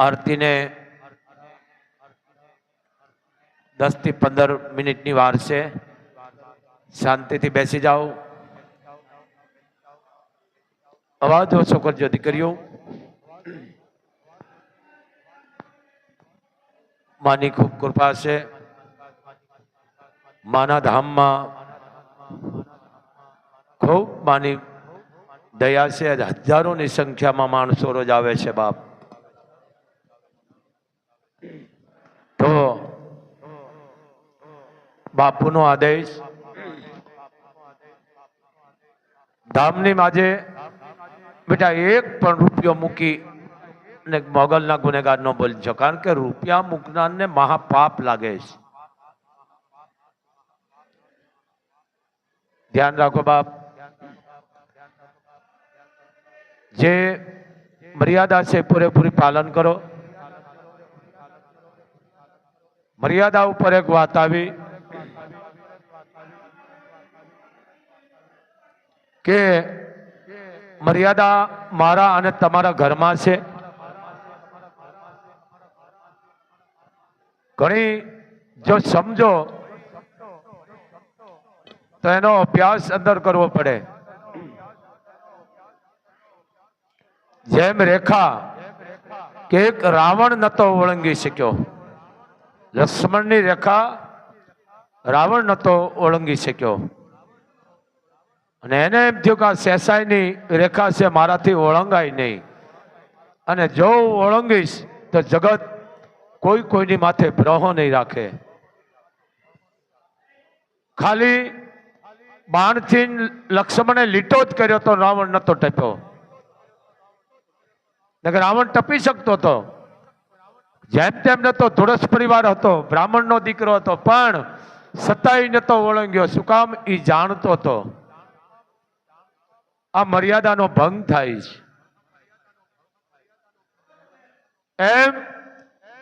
આરતીને દસથી પંદર મિનિટની વાર છે. શાંતિથી બેસી જાઓ. અવાજ ઓછો કરજો દીકરીઓ. માની ખૂબ કૃપા છે. માના ધામમાં ખૂબ માની દયા છે હજારોની સંખ્યામાં માણસો રોજ આવે છે બાપ. તો બાપુનો આદેશ. ધામની માજે બેટા એક પણ રૂપિયો મૂકી ને મોગલના ગુનેગાર નો બોલજો કારણ કે રૂપિયા મૂકનારને મહાપાપ લાગે છે. ધ્યાન રાખો બાપ. જે મર્યાદા છે, પૂરેપૂરી પાલન કરો. મર્યાદા ઉપર એક વાત આવી કે મર્યાદા મારા અને તમારા ઘરમાં છે. ઘણી જો સમજો, તો એનો અભ્યાસ અંદર કરવો પડે. જેમ રેખા કે એક રાવણ નતો ઓળંગી શક્યો. લક્ષ્મણની રેખા રાવણ નતો ઓળંગી શક્યો. અને એને એમ થયું કે આ સેસાઈની રેખા છે, મારાથી ઓળંગાય નહીં. અને જો હું ઓળંગીશ, તો જગત કોઈ કોઈની માથે બ્રહો નહીં રાખે. ખાલી બાણથી લક્ષ્મણે લીટો જ કર્યો તો રાવણ નતો ટપ્યો. નકર રાવણ ટપી શકતો હતો. જેમ તેમ નતો ધુરસ પરિવાર હતો, બ્રાહ્મણનો દીકરો હતો, પણ સતાઈ નતો ઓળંગ્યો. શું કામ? એ જાણતો હતો. આ મર્યાદાનો ભંગ થાય છે. એમ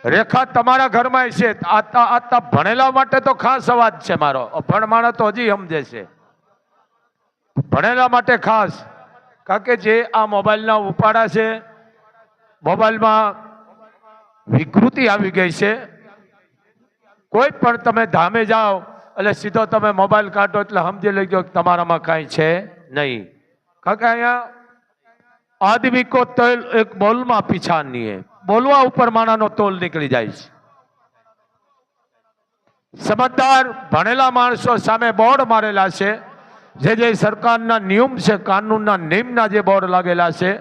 રેખા તમારા ઘરમાં છે. આતા ભણેલા માટે તો ખાસ અવાજ છે મારો. અભણ માણસ તો હજી સમજે છે. ભણેલા માટે ખાસ. કારણ કે જે આ મોબાઈલના ઉપાડા છે મોબાઈલમાં વિકૃતિ આવી ગઈ છે. કોઈ પણ તમે ધામે જાઓ, એટલે સીધો તમે મોબાઈલ કાઢો એટલે સમજી કે તમારામાં કાંઈ છે નહીં. કારણ કે અહીંયા આદમી કો તોલ એક બોલમાં પીછા નહીં હે બોલવા ઉપર માણાનો તોલ નીકળી જાય છે. સમજદાર ભણેલા માણસો સામે બોર્ડ મારેલા છે. જે જે સરકારના નિયમ છે, કાનૂનના નિયમના જે બોર્ડ લાગેલા છે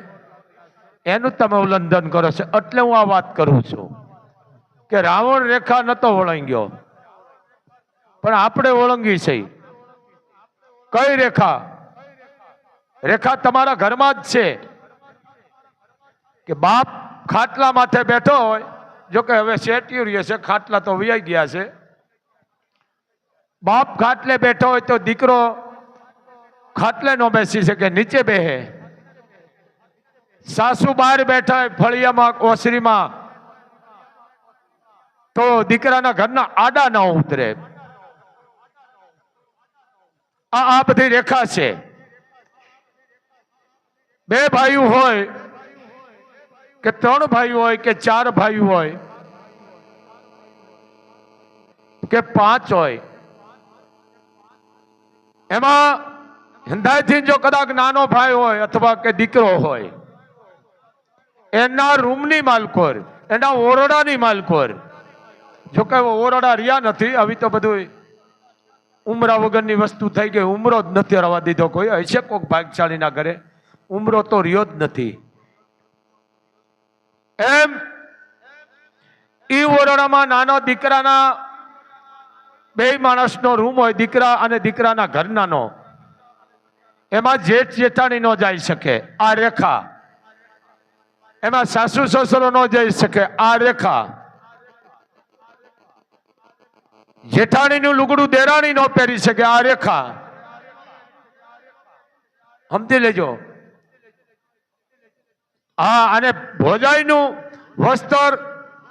એનું તમે ઉલ્લંઘન કરો છો. એટલે હું આ વાત કરું છું કે રાવણ રેખા નતો વળંગ્યો. પણ આપણે ઓળંગી છે. કઈ રેખા? રેખા તમારા ઘરમાં જ છે. કે બાપ ખાટલા માથે બેઠો હોય, જો કે હવે શેટ્યું રહ્યો છે, ખાટલા તો વ્યાઈ ગયા છે. બાપ ખાટલે બેઠો હોય તો દીકરો ખાટલે નો બેસી શકે, નીચે બેહે. સાસુ બહાર બેઠા ફળિયામાં, ઓસરીમાં, તો દીકરાના ઘરના આડા ન ઉતરે. આ આ બધી રેખા છે. બે ભાઈઓ હોય કે ત્રણ ભાઈઓ હોય કે ચાર ભાઈઓ હોય કે પાંચ હોય, એમાં હિંદાયથી જો કદાચ નાનો ભાઈ હોય અથવા કે દીકરો હોય એના રૂમની માલકોર એના ઓરડાની માલકોર જોકે ઓરડા રહ્યા નથી, આવી તો બધું ઉમરા વગરની વસ્તુ થઈ ગઈ, ઉમરો જ નથી રવા દીધો કોઈ. હશે કોઈક ભાગશાળીના ઘરે. ઉમરો તો રહ્યો જ નથી. એમ ઈ ઓરડામાં નાનો દીકરાના બે માણસનો રૂમ હોય, દીકરા અને દીકરાના ઘરનાનો. એમાં જેઠ જેઠાણી નો જઈ શકે. આ રેખા. એમાં સાસુ સસરો ન જઈ શકે. આ રેખા. જેઠાણીનું લુગડું દેરાણી ન પહેરી શકે. આ રેખા. સમજી લેજો. હા અને ભોજાઈનું વસ્ત્ર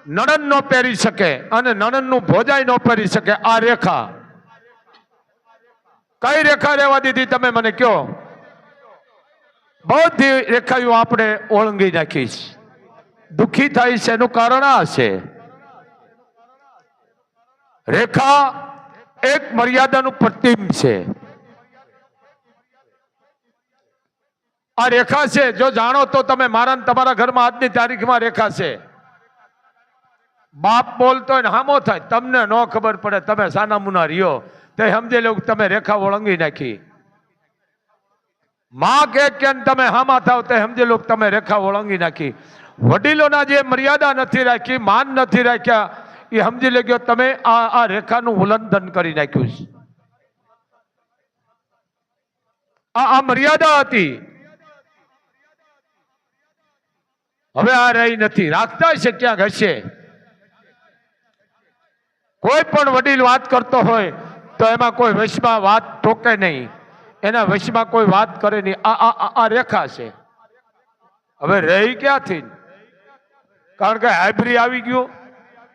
નણંદ નો પહેરી શકે અને નણંદનું ભોજાઈ ન પહેરી શકે. આ રેખા. કઈ રેખા રહેવા દીધી તમે મને કયો બધી રેખાઓ આપણે ઓળંગી નાખીશ. દુઃખી થાય છે એનું કારણ આ છે. રેખા એક મર્યાદાનું પ્રતિમ છે. આ રેખા છે. જો જાણો તો તમે મારા તમારા ઘરમાં આજની તારીખમાં રેખા છે. બાપ બોલતો હોય ને હામો થાય. તમને ન ખબર પડે, તમે સાના મુના રહ્યો. તે સમજે લો તમે રેખા ઓળંગી નાખી. માં કે કે તમે હામાં થાવ તે સમજે લોકો તમે રેખા ઓળંગી નાખી. વડીલોના જે મર્યાદા નથી રાખી, માન નથી રાખ્યા, એ સમજી લેજો તમે આ આ રેખાનું ઉલ્લંઘન કરી નાખ્યું છે. આ આ મર્યાદા હતી. હવે આ રહી નથી. રાખતા છે ક્યાંક હશે. કોઈ પણ વડીલ વાત કરતો હોય, તો એમાં કોઈ વશમાં વાત ટોકે નહીં. એના વશમાં કોઈ વાત કરે નહીં. આ આ, આ- રેખા છે. હવે રહી ક્યાંથી? કારણ કે હાઇબ્રી આવી ગયું.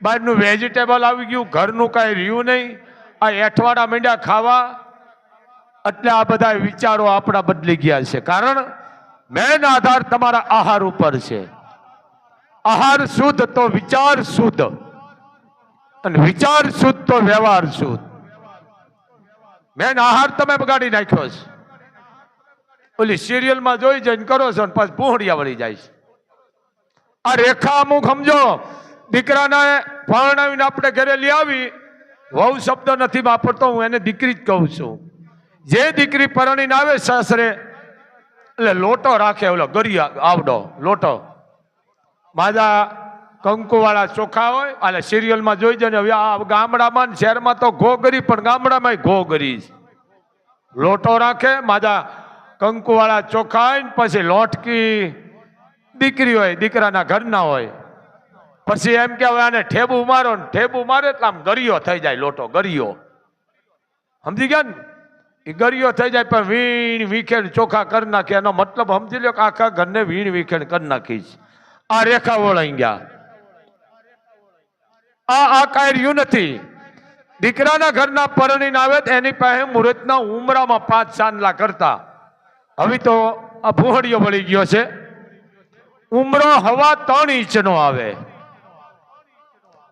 બહારનું વેજીટેબલ આવી ગયું. ઘરનું કાંઈ રહ્યું નહીં. આ એઠવાડા મીંડા ખાવા. એટલે આ બધા વિચારો આપણા બદલી ગયા છે. કારણ મેન આધાર તમારા આહાર ઉપર છે. આહાર શુદ્ધ તો વિચાર શુદ્ધ. અને વિચાર શુદ્ધ તો વ્યવહાર શુદ્ધ. મેન આહાર તમે બગાડી નાખ્યો છે. ઓલી સિરિયલમાં જોઈ જઈને કરો છો ને પછી પૂંહડિયા વળી જાય છે. આ રેખા અમુક સમજો, દીકરાને પરણાવીને આપણે ઘરે લઈ આવી, વહુ શબ્દ નથી વાપરતો, હું એને દીકરી જ કહું છું. જે દીકરી પરણીને આવે સાસરે, એટલે લોટો રાખે, ઓલો ગરિયા આવડો લોટો. માજા કંકુવાળા ચોખા હોય, અને સિરિયલમાં જોઈ જાય હવે આ ગામડામાં ને શહેરમાં તો ઘોઘરી, પણ ગામડામાં ઘોઘરી. લોટો રાખે, માજા કંકુવાળા ચોખા હોય ને પછી લોટકી દીકરી હોય, દીકરાના ઘરના હોય. પછી એમ કે હવે આને ઠેબુ મારો ને ઠેબુ મારે, એટલે આમ ગરિયો થઈ જાય લોટો, ગરિયો. સમજી ગયા ને? એ ગરિયો થઈ જાય, પણ વીણ વીખેણ ચોખા કરી નાખે, એનો મતલબ સમજી લો કે આખા ઘરને વીણ વીખેણ કરી નાખી છે. આ રેખા વળાઈ ગયા. આ આ કાંઈ રહ્યું નથી. દીકરાના ઘરના પરણીને આવે એની પાસે મુહૂર્તના ઉમરામાં પાંચ ચાંદલા કરતા. હવે તો આ ભૂહડિયો વળી ગયો છે. ઉમરો હવા ત્રણ ઇંચનો આવે.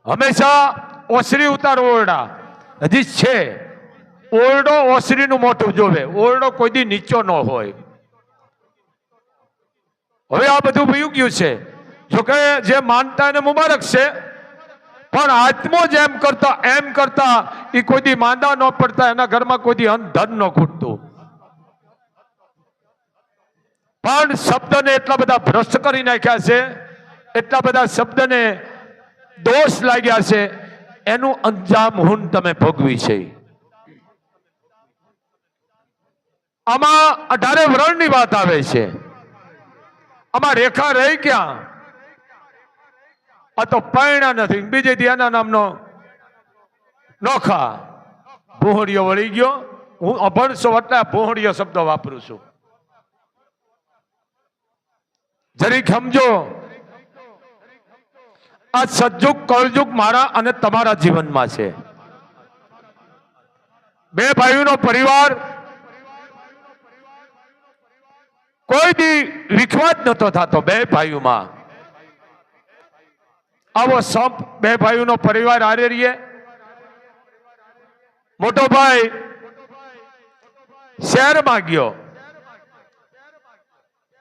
હંમેશા ઓસરી ઉતાર ઓરડા. હજી છે. ઓરડો ઓસરીનું મોટું જોવે. ઓરડો કોઈ દી નીચો ન હોય. હવે આ બધું ભયું ગયું છે. જોકે જે માનતા એને મુબારક છે પણ આત્મો જ એમ કરતા એમ કરતા એ કોઈ માંદા ન પડતા, એના ઘરમાં કોઈ દી ધન ન ખૂટતું. પણ શબ્દને એટલા બધા ભ્રષ્ટ કરી નાખ્યા છે, એટલા બધા શબ્દને દોષ લાગ્યા છે, એનું અંજામ હું તમે ભોગવી છે. આમાં અઢારે વરણની વાત આવે છે. આમાં રેખા રહી ક્યાં? આ તો પૈણા નથી. બીજે એના નામનો નોખા. ભોહડિયો વળી ગયો. હું અભણસો એટલે આ શબ્દ વાપરું છું. જરીક સમજો. આ સજ્જુગ કળજુગ મારા અને તમારા જીવનમાં છે. બે ભાઈઓનો પરિવાર. કોઈ દી વિખવાદ નતો થતો બે ભાઈઓમાં. આવો સંપ બે ભાઈઓનો પરિવાર હારે રહીએ. મોટો ભાઈ શહેરમાં ગયો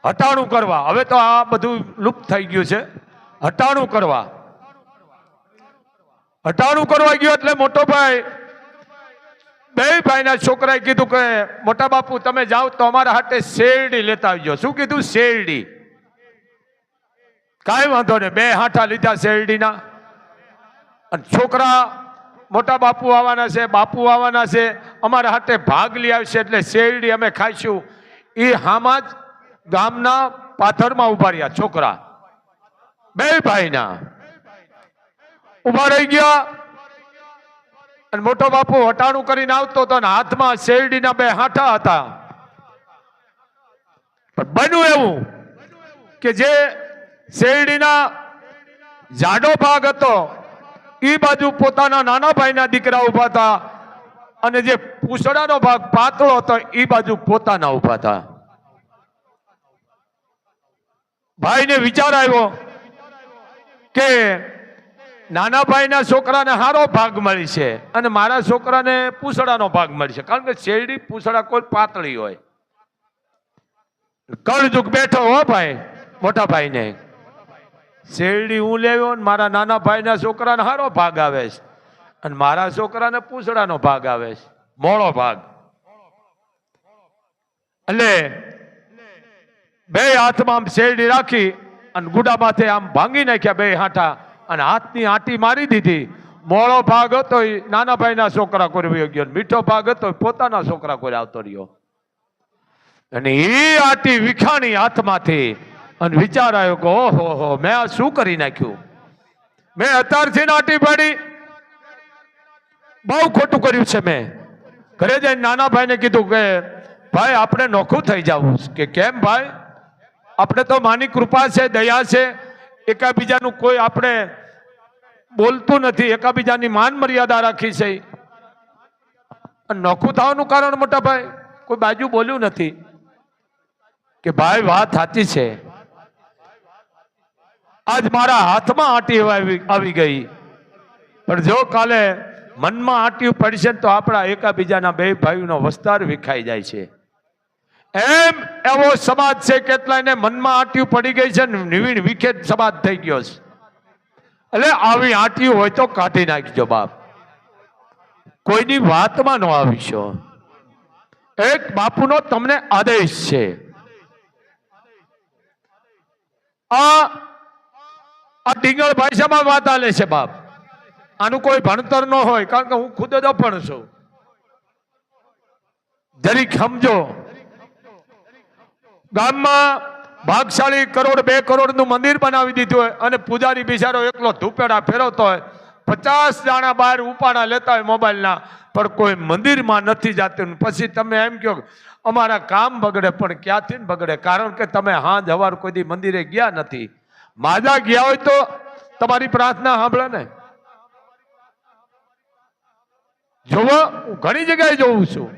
હટાણું કરવા. હવે તો આ બધું લુપ્ત થઈ ગયું છે. હટાણું કરવા. હટાણું કરવા ગયો એટલે મોટો ભાઈ, બે ભાઈના છોકરાએ કીધું કે, મોટા બાપુ, તમે જાઓ તો અમારા હાટે શેરડી લેતા આવજો. શું કીધું? શેરડી. કાંઈ વાંધો નહીં. બે હાંઠા લીધા શેરડીના અને છોકરા મોટા બાપુ આવવાના છે, બાપુ આવવાના છે. અમારા હાથે ભાગ લઈ આવશે એટલે શેરડી અમે ખાઈશું. એ હામાં જ ગામના પાથરમાં ઊભા રહ્યા, છોકરા. બે ભાઈના. ઊભા રહી ગયા. અને મોટો બાપુ હટાણું કરીને આવતો હતો અને હાથમાં શેરડીના બે હાંઠા હતા. પણ બન્યું એવું કે જે શેરડીના જાડો ભાગ હતો. એ બાજુ પોતાના નાના ભાઈના દીકરા ઊભા હતા. અને જે પૂછડાનો ભાગ પાતળો હતો એ બાજુ પોતાના ઊભા હતા. ભાઈને વિચાર આવ્યો કે નાના ભાઈના છોકરાને હારો ભાગ મળી છે અને મારા છોકરાને પૂછડાનો ભાગ મળી છે કારણ કે શેરડી પૂછડા કોઈ પાતળી હોય. કળજુગ બેઠો હો ભાઈ, મોટા ભાઈને. શેરડી હું લેવ્યો ને મારા નાના ભાઈના છોકરાને હારો ભાગ આવે છે. અને મારા છોકરાને પૂછડાનો ભાગ આવે છે. મોળો ભાગ. એટલે બે હાથમાં આમ શેરડી રાખી અને ગુડા માથે આમ ભાંગી નાખ્યા બે હાંઠા અને હાથની આંટી મારી દીધી. મોળો ભાગ હતો એ નાના ભાઈના છોકરા કોઈ ગયો મીઠો ભાગ હતો પોતાના છોકરા કોઈ આવતો રહ્યો. અને એ આંટી વિખાણી હાથમાંથી અને વિચાર આવ્યો કે, ઓહો હો મેં આ શું કરી નાખ્યું? મેં અત્યારથી નાટી પાડી. બહુ ખોટું કર્યું છે મેં. ઘરે જઈને નાના ભાઈને કીધું કે, ભાઈ, આપણે નોખું થઈ જવું કે, કેમ ભાઈ? આપણે તો માની કૃપા છે, દયા છે. એકાબીજાનું કોઈ આપણે બોલતું નથી. એકાબીજાની માન મર્યાદા રાખી છે. નોખું થવાનું કારણ મોટા ભાઈ, કોઈ બાજુ બોલ્યું નથી કે, ભાઈ, વાત સાચી છે. આજ મારા હાથમાં આંટી આવી ગઈ. પણ જો કાલે મનમાં આંટી પડશે તો આપણા એકાબીજાના બે ભાઈઓનો વસ્તાર વિખાઈ જાય છે. એમ એવો સમાજ છે કેટલાયને મનમાં આંટીઓ પડી ગઈ છે નિવીણ વિખેત સમાજ થઈ ગયો છે. એટલે આવી આંટીઓ હોય તો કાઢી નાખજો બાપ. કોઈની વાતમાં ન આવીશો. એક બાપુનો તમને આદેશ છે. આ આ ડીંગળ ભાષામાં વાત આલે છે બાપ. આનું કોઈ ભણતર ન હોય, કારણ કે હું ખુદ જ અભણ છું. જરીક સમજો. ગામમાં ભાગશાળી કરોડ, બે કરોડનું મંદિર બનાવી દીધું હોય અને પૂજારી બિચારો એકલો ધૂપેડા ફેરવતો હોય. પચાસ જાણા બહાર ઉપાડા લેતા હોય મોબાઈલના, પણ કોઈ મંદિરમાં નથી જતું. પછી તમે એમ કહો અમારા કામ બગડે, પણ ક્યાંથી બગડે? કારણ કે તમે હાંજ હવાર કોઈ મંદિરે ગયા નથી. માજા ગયા હોય તો તમારી પ્રાર્થના સાંભળે ને. જોવો, હું ઘણી જગ્યાએ જોઉં છું.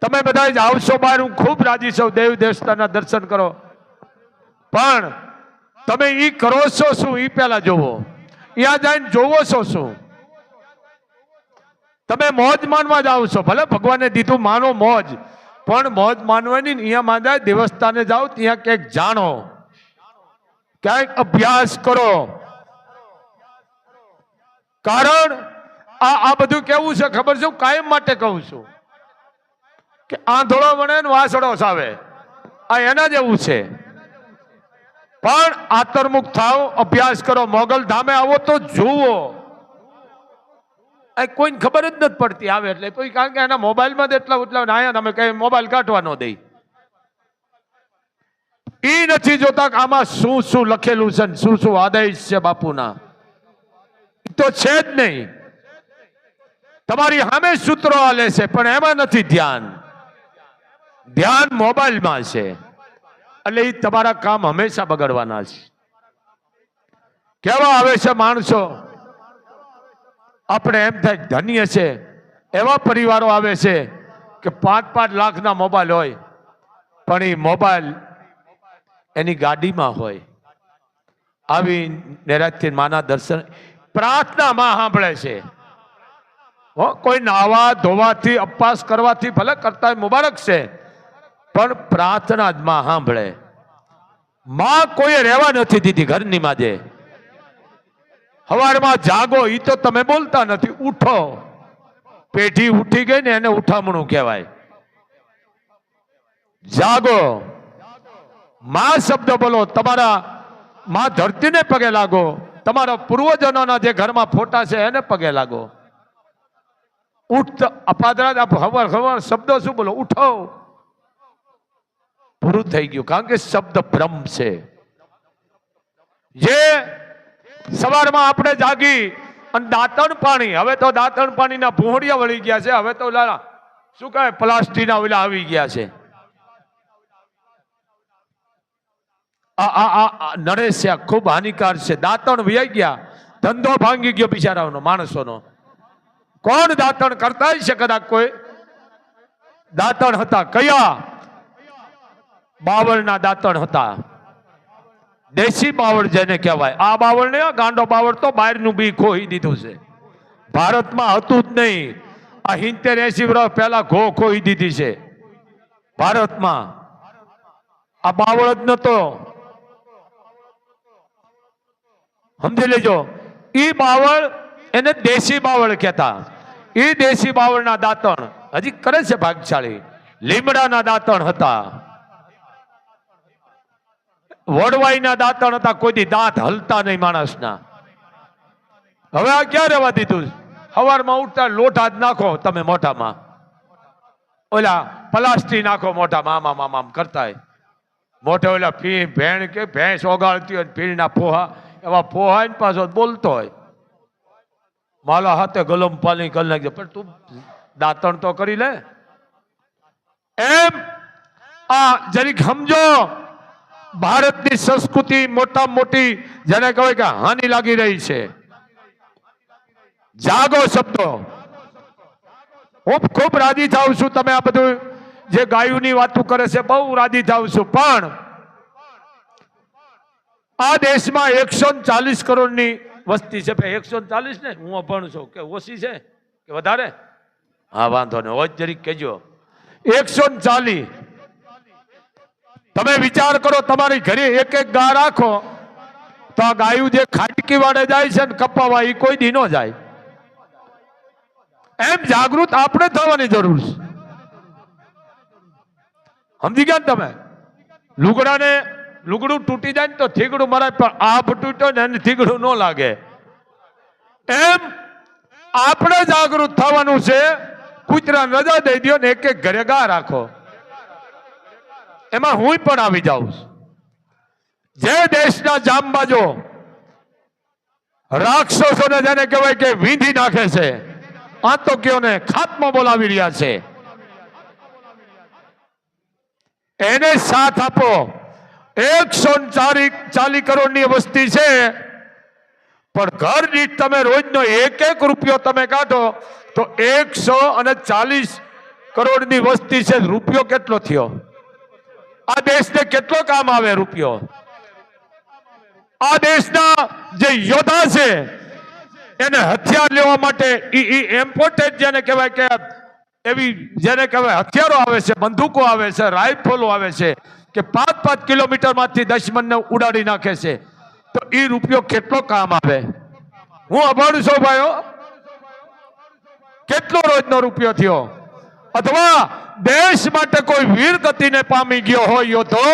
તમે બધા જ આવશો બહાર, હું ખૂબ રાજી છું. દેવ દેવતાના દર્શન કરો. પણ તમે ઈ કરો છો શું? ઈ પેલા જોવો. ત્યાં જઈને જોવો છો શું? તમે મોજ માનવા જાઓ છો. ભલે ભગવાને દીધું માનો મોજ, પણ મોજ માનવાની અહીંયા માંદા દેવસ્થાને જાઓ, ત્યાં ક્યાંક જાણો. ક્યાંક અભ્યાસ કરો. કારણ આ આ બધું કેવું છે? ખબર છે? હું કાયમ માટે કહું છું કે આંધળો વણે ને વાસડો સાવે. આ એના જેવું છે. પણ આતરમુખ થાવ, અભ્યાસ કરો, મોગલ ધામે આવો તો જુઓ. કોઈને ખબર જ નથી પડતી આવે એટલે. કોઈ કારણ કે એના મોબાઈલમાં જ એટલા એટલા નાયા અમે કઈ મોબાઈલ કાઢવા ન દઈ. ઈ નથી જોતા કે આમાં શું શું લખેલું છે શું શું આદેશ છે બાપુના તો છે જ નહીં. તમારી સામે સૂત્રો આલે છે, પણ એમાં નથી ધ્યાન. ધ્યાન મોબાઈલમાં છે. એટલે એ તમારા કામ હંમેશા બગડવાના છે. કેવા આવે છે માણસો? આપણે એમ થાય ધન્ય છે. એવા પરિવારો આવે છે કે પાંચ પાંચ લાખના મોબાઈલ હોય, પણ એ મોબાઈલ એની ગાડીમાં હોય. આવી નિરાજથી માના દર્શન પ્રાર્થનામાં સાંભળે છે. કોઈ નાવા ધોવાથી, અપવાસ કરવાથી ભલે કરતા મુબારક છે. પણ પ્રાર્થના જ માં સાંભળે. માં કોઈએ રહેવા નથી દીધી ઘરની માજે. હવારમાં જાગો એ તો તમે બોલતા નથી, ઉઠો. પેઢી ઉઠી ગઈ ને એને ઉઠામણું કહેવાય. જાગો. માં શબ્દ બોલો, તમારા માં ધરતીને પગે લાગો, તમારા પૂર્વજનોના જે ઘરમાં ફોટા છે એને પગે લાગો. ઉઠ અપાદરા હવાર હવાર શબ્દો શું બોલો? ઉઠો. પૂરું થઈ ગયું, કારણ કે શબ્દ ભ્રમ છે. જે સવારમાં આપણે જાગી અને દાંતણ પાણી, હવે તો દાંતણ પાણીના ભૂંડિયા વળી ગયા છે, હવે તો શું કહે પ્લાસ્ટિકના ઓલા આવી ગયા છે. આ આ આ આ, નરેશ છે, આ ખૂબ હાનિકાર છે. દાંતણ વ્યાઈ ગયા. ધંધો ભાંગી ગયો બિચારાઓનો, માણસોનો. કોણ દાંતણ કરતા છે કદાચ કોઈ? દાંતણ હતા કયા? બાવળના દાંતણ હતા. દેશી બાવળ જેને કહેવાય. આ બાવળ ને ગાંડો બાવળ તો બહારનું બી ખોહી દીધું છે. ભારતમાં હતું જ નહીં. આ હિંતેર એસી વર્ષ પહેલા ઘો ખોહી દીધી છે. ભારતમાં. આ બાવળ જ નતો સમજી લેજો. ઈ બાવળ એને દેશી બાવળ કહેતા. ઈ દેશી બાવળના દાંતણ. હજી કરે છે ભાગશાળી. લીમડાના દાંતણ હતા. વડવાઈના દાંતણ હતા કોઈ દાંત હલતા નહીં માણસના. હવે આ ક્યાં રહેવા દીધું? સવારમાં ઉઠતા લોટા જ નાખો તમે મોઢામાં. ઓલા પ્લાસ્ટી નાખો મોઢામાં, આમ આમ આમ આમ કરતા મોઢે ઓલા ફી, ભેણ કે, ભેંસ ઓગાળતી હોય ફીણના પોહા એવા પોહા પાછો બોલતો હોય. માલા હાથે ગલમ પાલી કરી નાખજે. પણ તું દાંતણ તો કરી લે. એમ આ જરીક સમજો, ભારતની સંસ્કૃતિ મોટા મોટી જેને કહેવાય કે હાનિ લાગી રહી છે. જાગો શબ્દો. હું ખૂબ રાજી થાઉં છું તમે આ બધું જે ગાયુની વાતો કરે છે, બહુ રાજી થાઉં છું. પણ આ દેશમાં એકસો ચાલીસ કરોડની વસ્તી છે. ભાઈ, એકસો ચાલીસ ને હું અભણ છું. કે ઓછી છે? કે વધારે? હા, વાંધો ને હોય જરીક કહેજો. એકસો ચાલીસ તમે વિચાર કરો, તમારી ઘરે એક એક ગા રાખો, તો આ ગાયું જે ખાટકી વાળે જાય છે ને કપાવા એ કોઈ દી જાય. એમ જાગૃત આપણે થવાની જરૂર છે. સમજી ગયા ને તમે? લુગડાને લુગડું તૂટી જાય ને તો થીગડું મરાય, પણ આભ તૂટ્યો ને એને થીગડું ન લાગે. એમ આપણે જાગૃત થવાનું છે કૂતરા રજા દઈ દો ને એક એક ઘરે ગા રાખો. એમાં હું પણ આવી જાઉં જે દેશના જામબાજો રાક્ષસોને જેને કહેવાય કે વીંધી નાખે છે આતંકીઓને ખાતમાં બોલાવી રહ્યા છે. એને સાથ આપો. એકસો ચાલી કરોડની વસ્તી છે. પણ ઘર દીઠ તમે રોજનો એક એક રૂપિયો તમે કાઢો, તો એકસો અને ચાલીસ કરોડની વસ્તી છે. રૂપિયો કેટલો થયો? આ દેશને કેટલો કામ આવે રૂપિયો? આ દેશના જે યોદ્ધા છે, એને હથિયાર લેવા માટે ઇમ્પોર્ટેડ જેને કહેવાય કે એવી, જેને કહેવાય હથિયારો આવે છે, બંદૂકો આવે છે, રાઇફલો આવે છે કે પાંચ પાંચ કિલોમીટરમાંથી દશમનને ઉડાડી નાખે છે. તો એ રૂપિયો કેટલો કામ આવે? હું અભણ છું ભાઈઓ કેટલો રોજનો રૂપિયો થયો? અથવા દેશ માટે કોઈ વીર ગતિને પામી ગયો હોય યોદ્ધો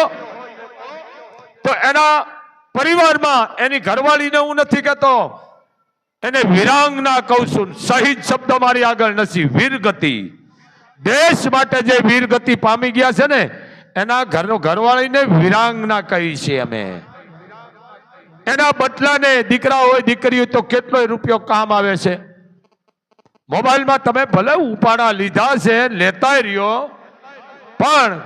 તો? એના પરિવારમાં એની ઘરવાળીને હું નથી કહેતો. એને વિરાંગના કહું છું. શહીદ શબ્દ મારી આગળ નથી. વીરગતિ દેશ માટે જે વીરગતિ પામી ગયા છે ને એના ઘરનો ઘરવાળીને વિરાંગના કહી છે અમે. એના બદલાને દીકરા હોય, દીકરી તો કેટલોય રૂપિયો કામ આવે છે? મોબાઈલમાં તમે ભલે ઉપાડા લીધા છે, લેતાય રહ્યો. પણ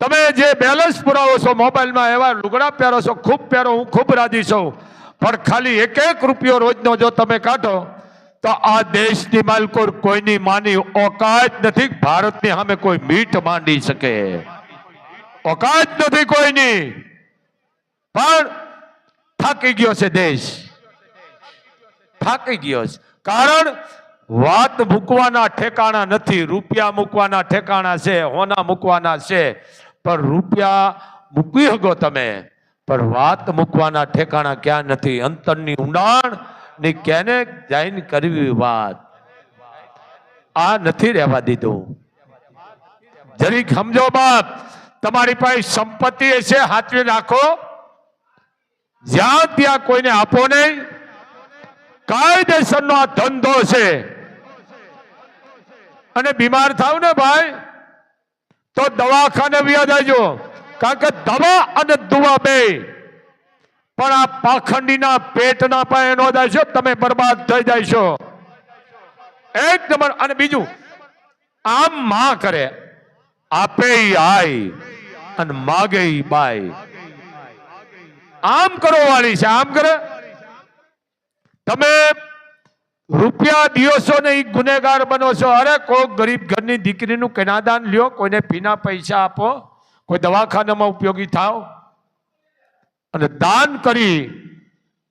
તમે જે બેલેન્સ પુરાવો છો મોબાઈલમાં, એવા લુગડા પહેરો છો, ખૂબ પહેરો, હું ખૂબ રાજી છું. પણ ખાલી એક એક રૂપિયો રોજનો જો તમે કાઢો, તો આ દેશની માલકોર કોઈની માની ઓકાત નથી, ભારતની સામે કોઈ મીઠ માંડી શકે. ઓકાત નથી કોઈની. પણ થાકી ગયો છે દેશ. થાકી ગયો છે. કારણ વાત મૂકવાના ઠેકાણા નથી, રૂપિયા મૂકવાના ઠેકાણા છે, હોના મૂકવાના છે. પણ રૂપિયા મૂકી શકો તમે, પણ વાત મૂકવાના ઠેકાણા ક્યાં નથી? અંતરની ઊંડાણની કેને જઈને કરવી વાત? આ નથી રહેવા દીધું. જરીક સમજો બાપ તમારી પાસે સંપત્તિ હશે હાથવી રાખો જ્યાં ત્યાં કોઈને આપો નહીં. કાયદેસરનો આ ધંધો છે. અને બીમાર થાવ ને ભાઈ, તો દવાખાને વ્યા જાયજો કારણ કે દવા અને દુવા બે. પણ આ પાખંડીના પેટના પાસે નો જાય છો, તમે બરબાદ થઈ જાય છો. એક નંબર, અને બીજું, આમ માં કરે. આપે આય. અને માગે બાય આમ કરો વાળી છે, આમ કરે. તમે રૂપિયા દિયો છો ને ગુનેગાર બનો છો. અરે કોઈ ગરીબ ઘરની દીકરીનું કેનાદાન લ્યો, કોઈને પીના પૈસા આપો, કોઈ દવાખાનામાં ઉપયોગી થાવ. અને દાન કરી,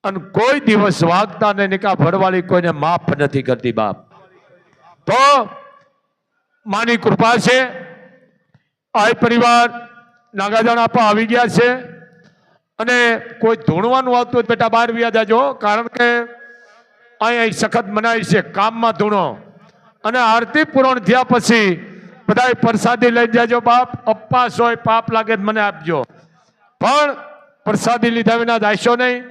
અને કોઈ દિવસ વાગતા ને નિકા ભરવાળી કોઈને માફ નથી કરતી બાપ. તો માની કૃપા છે, આ પરિવાર નાગાજણ આપવા આવી ગયા છે. અને કોઈ ધૂણવાનું આવતું હોય બેટા બહાર વ્યા જાજો, કારણ કે અહીં સખત મનાય છે, કામમાં ધૂણો. અને આરતી પૂર્ણ થયા પછી બધાય પ્રસાદી લઈ જાજો બાપ અપવાસ હોય, પાપ લાગે મને આપજો. પણ પ્રસાદી લીધા વિના જાશો નહીં.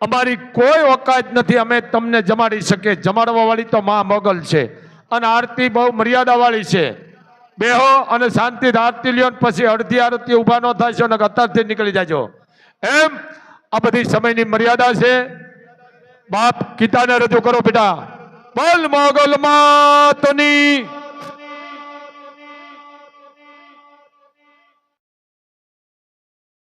અમારી કોઈ ઓકાત નથી, અમે તમને જમાડી શકીએ. જમાડવા વાળી તો મા મોગલ છે. અને આરતી બહુ મર્યાદા વાળી છે. બેહો અને શાંતિ આરતી લ્યો પછી અડધી આરતી ઊભા ન થશો ને અત્યારથી નીકળી જાજો. એમ આ બધી સમયની મર્યાદા છે. બાપ ગીતાને રજૂ કરો બેટા. બોલ મોગલ માતની.